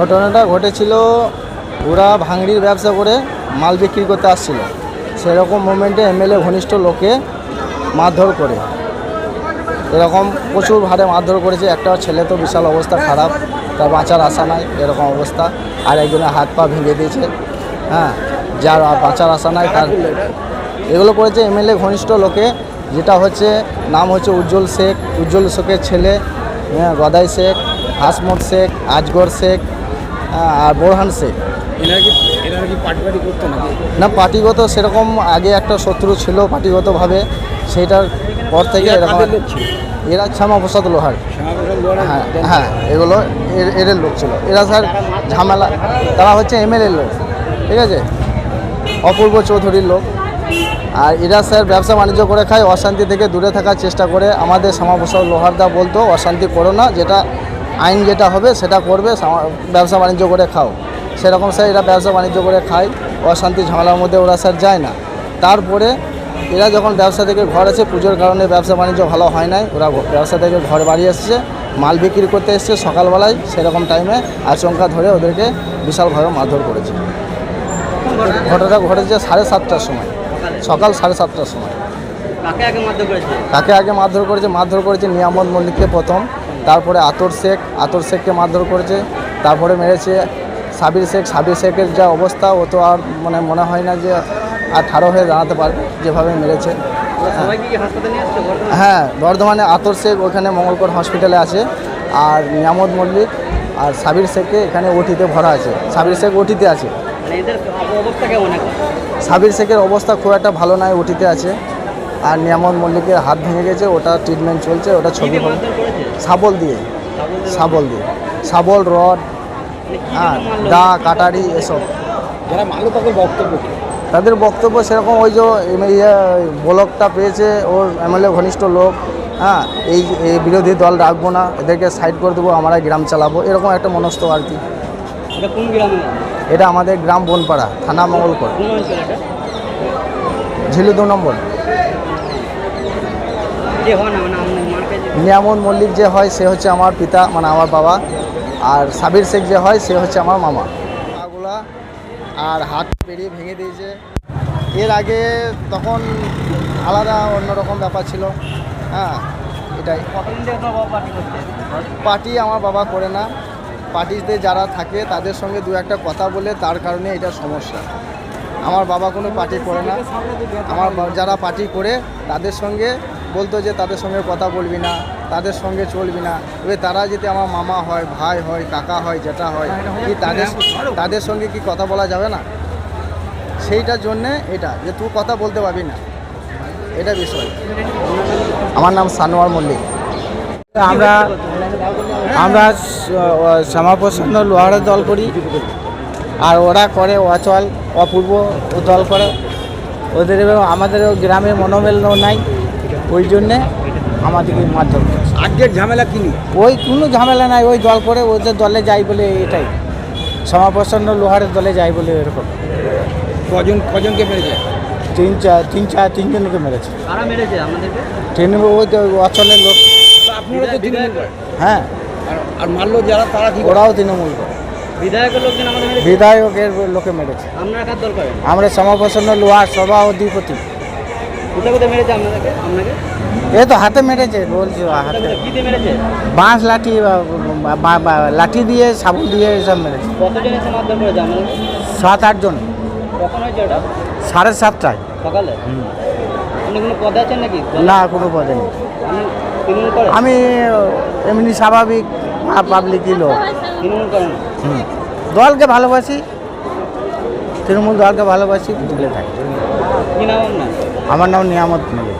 ঘটনাটা ঘটেছিল, ওরা ভাঙড়ির ব্যবসা করে মাল বিক্রি করতে আসছিল। সেরকম মোমেন্টে এমএলএ ঘনিষ্ঠ লোকে মারধর করে। এরকম প্রচুর ভারে মারধর করেছে। একটা ছেলে তো বিশাল অবস্থা খারাপ, তার বাঁচার আশা নাই, এরকম অবস্থা। আর একজনের হাত পা ভেঙে দিয়েছে হ্যাঁ যার বাঁচার আশা নাই, তার এগুলো করেছে এমএলএ ঘনিষ্ঠ লোকে। যেটা হচ্ছে, নাম হচ্ছে উজ্জ্বল শেখ। উজ্জ্বল শেখের ছেলে হ্যাঁ গদাই শেখ, হাসমত শেখ, আজগর শেখ আর বোরহান শেখ। না পার্টিগত সেরকম আগে একটা শত্রু ছিল পার্টিগতভাবে সেইটার পর থেকে এরা এরকম এরা শ্যামাপ্রসাদ লোহার। লোহার হ্যাঁ হ্যাঁ এগুলো এর- এদের লোক ছিল। এরা স্যার ঝামেলা তারা হচ্ছে এমএলএ লোক ঠিক আছে? অপূর্ব চৌধুরীর লোক। আর এরা স্যার ব্যবসা বাণিজ্য করে খায় অশান্তি থেকে দূরে থাকার চেষ্টা করে। আমাদের শ্যামাপ্রসাদ লোহারদা বলতো অশান্তি করো না যেটা আইন যেটা হবে সেটা করবে ব্যবসা বাণিজ্য করে খাও। সেরকম স্যার এরা ব্যবসা বাণিজ্য করে খায় অশান্তি ঝামেলার মধ্যে ওরা স্যার যায় না। তারপরে এরা যখন ব্যবসা থেকে ঘর আছে পুজোর কারণে ব্যবসা বাণিজ্য ভালো হয় নাই ওরা ব্যবসা থেকে ঘর বাড়ি এসছে মাল বিক্রি করতে এসছে সকালবেলায় সেরকম টাইমে আচমকা ধরে ওদেরকে বিশালভাবে মারধর করেছে। ঘটনাটা ঘটেছে সাড়ে সাতটার সময় সকাল সাড়ে সাতটার সময়। কাকে আগে মারধর করেছে? কাকে আগে মারধর করেছে? মারধর করেছে নিয়ামত মল্লিককে প্রথম। তারপরে আতর শেখ আতর শেখকে মারধর করেছে তারপরে মেরেছে সাবির শেখ। সাবির শেখের যা অবস্থা ও তো আর মানে মনে হয় না যে আর ঠাড়ো হয়ে দাঁড়াতে পারবে যেভাবে মেরেছে? হ্যাঁ বর্ধমানে আতর শেখ ওখানে মঙ্গলকর হসপিটালে আছে আর নিয়ামত মল্লিক আর সাবির শেখকে এখানে ওটিতে ভরা আছে। সাবির শেখ ওটিতে আছে। মানে সাবির শেখের অবস্থা খুব একটা ভালো নয় ওটিতে আছে। আর নিয়ামত মল্লিকের হাত ভেঙে গেছে ওটা ট্রিটমেন্ট চলছে ওটা ছবি শাবল দিয়ে শাবল দিয়ে। শাবল রড হ্যাঁ দা কাটারি এসব। যারা তাদের বক্তব্য তাদের বক্তব্য সেরকম ওই যে ইয়ে ব্লকটা পেয়েছে ওর এমএলএ ঘনিষ্ঠ লোক হ্যাঁ এই বিরোধী দল রাখব না এদেরকে সাইড করে দেবো আমরা গ্রাম চালাবো এরকম একটা মনস্থ আর কি। এটা আমাদের গ্রাম বনপাড়া থানা মঙ্গলকর ঝিলু দু নম্বর। মানে নিয়ামত মল্লিক যে হয়, সে হচ্ছে আমার পিতা মানে আমার বাবা। আর সাবির শেখ যে হয়, সে হচ্ছে আমার মামা। পাগুলা আর হাত বেরিয়ে ভেঙে দিয়েছে। এর আগে তখন আলাদা অন্যরকম ব্যাপার ছিল। হ্যাঁ এটাই। পার্টি আমার বাবা করে না। পার্টিতে যারা থাকে, তাদের সঙ্গে দু একটা কথা বলে, তার কারণে এটা সমস্যা। আমার বাবা কোনো পার্টি করে না। আমার যারা পার্টি করে, তাদের সঙ্গে বলতো যে তাদের সঙ্গে কথা বলবি না, তাদের সঙ্গে চলবি না। এবার তারা যদি আমার মামা হয়, ভাই হয়, কাকা হয় যেটা হয়, কি তাদের তাদের সঙ্গে কি কথা বলা যাবে না? সেইটার জন্যে এটা, যে তুই কথা বলতে পারবি না। এটা বিষয়। আমার নাম সানোয়ার মল্লিক। আমরা আমরা শ্যামাপ্রসন্ন লোহারের দল করি, আর ওরা করে অচল, অপূর্ব দল করে। ওদের আমাদের গ্রামে মনোমেল নাই। ওই জন্যে আমাদেরকে মারধর করছে। আজকের ঝামেলা কি নিয়ে? ওই কোনো ঝামেলা নাই ওই দল করে ওদের দলে যাই বলে এটাই। শ্যামাপ্রসন্ন লোহারের দলে যাই বলে এরকম। কজন কজনকে মেরেছে? তিন চার তিন চার তিনজনকে মেরেছে। কারা মেরেছে আমাদেরকে? ট্রেনে ওই তো অচলের লোক। আপনারা তো তৃণমূল। হ্যাঁ। আর- মারলো যারা তারা কি ওরাও তৃণমূল। করে বিধায়কের লোকে মেরেছে। আমরা সমাপ্রসন্ন লোহার সভা অধিপতি কোথায় কোথায় মেরেছে আপনাদেরকে আপনাকে? এই তো হাতে মেরেছে বলছি হাতে? মেরেছে? বাঁশ লাঠি লাঠি দিয়ে সাবল দিয়ে এসব মেরেছে। কতজন এসে মারধর করেছে আমাদেরকে সাত আটজন কখন হয়েছে ওটা? সাড়ে সাতটায়। সকালে? আপনি কোনো পদে আছেন নাকি? না কোনো পদে নেই। আমি এমনি স্বাভাবিক পাবলিকই লোক। তৃণমূল করেন? দলকে ভালোবাসি তৃণমূল দলকে ভালোবাসি তুলে থাকি। কি নাম আপনার? আমার নাম নিয়ামত মল্লিক